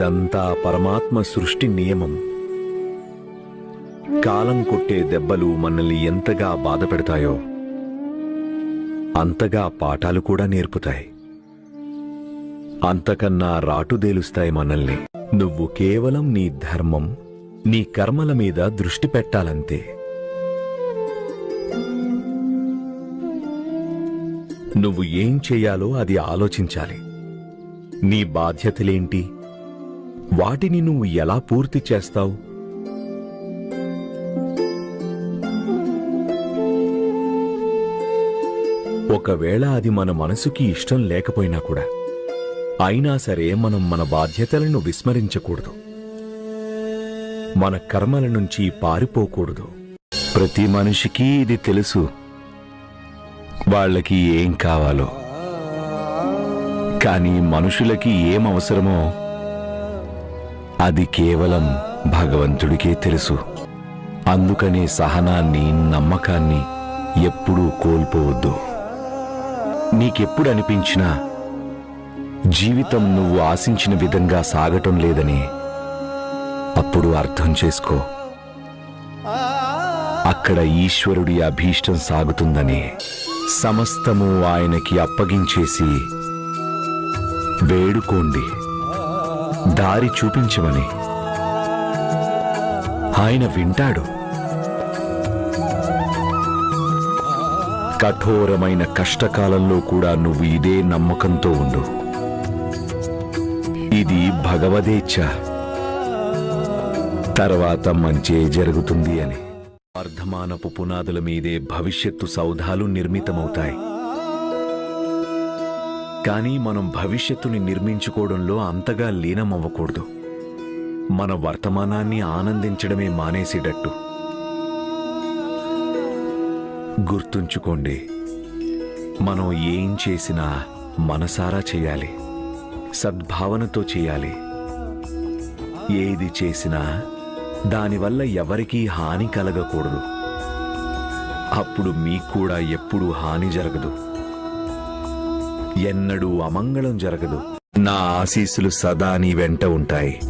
ఇదంతా పరమాత్మ సృష్టి నియమం. కాలం కొట్టే దెబ్బలు మనల్ని ఎంతగా బాధ పెడతాయో అంతగా పాఠాలు కూడా నేర్పుతాయి. అంతకన్నా రాటుదేలుస్తాయి మనల్ని. నువ్వు కేవలం నీ ధర్మం నీ కర్మల మీద దృష్టి పెట్టాలంతే. నువ్వు ఏం చెయ్యాలో అది ఆలోచించాలి. నీ బాధ్యతలేంటి? వాటిని నువ్వు ఎలా పూర్తి చేస్తావు? ఒకవేళ అది మన మనసుకి ఇష్టం లేకపోయినా కూడా అయినా సరే మనం మన బాధ్యతలను విస్మరించకూడదు. మన కర్మల నుంచి పారిపోకూడదు. ప్రతి మనిషికి ఇది తెలుసు. వాళ్ళకి ఏం కావాలో. కానీ మనుషులకి ఏం అవసరమో అది కేవలం భగవంతుడికే తెలుసు. అందుకనే సహనాన్ని నమ్మకాన్ని ఎప్పుడూ కోల్పోవద్దు. నీకెప్పుడు అనిపించినా జీవితం నువ్వు ఆశించిన విధంగా సాగటం లేదని అప్పుడు అర్థం చేసుకో. అక్కడ ఈశ్వరుడి అభీష్టం సాగుతుందని సమస్తము ఆయనకి అప్పగించేసి వేడుకోండి. దారి చూపించమని. ఆయన వింటాడు. కఠోరమైన కష్టకాలంలో కూడా నువ్వు ఇదే నమ్మకంతో ఉండు. ఇది భగవదేచ్ఛ. తర్వాత మంచే జరుగుతుంది అని. వర్ధమానపు పునాదుల మీదే భవిష్యత్తు సౌధాలు నిర్మితమవుతాయి. కానీ మనం భవిష్యత్తుని నిర్మించుకోవడంలో అంతగా లీనమవ్వకూడదు. మన వర్తమానాన్ని ఆనందించడమే మానేసేటట్టు. గుర్తుంచుకోండి మనం ఏం చేసినా మనసారా చేయాలి సద్భావనతో చేయాలి. ఏది చేసినా దానివల్ల ఎవరికీ హాని కలగకూడదు. అప్పుడు మీకు కూడా ఎప్పుడూ హాని జరగదు. ఎన్నడూ అమంగళం జరగదు. నా ఆశీస్సులు సదా నీ వెంట ఉంటాయి.